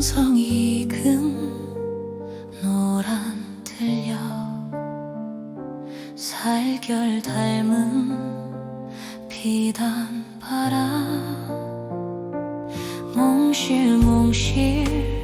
풍성 익은 노란 들려. 살결 닮은 비단 바람. 몽실몽실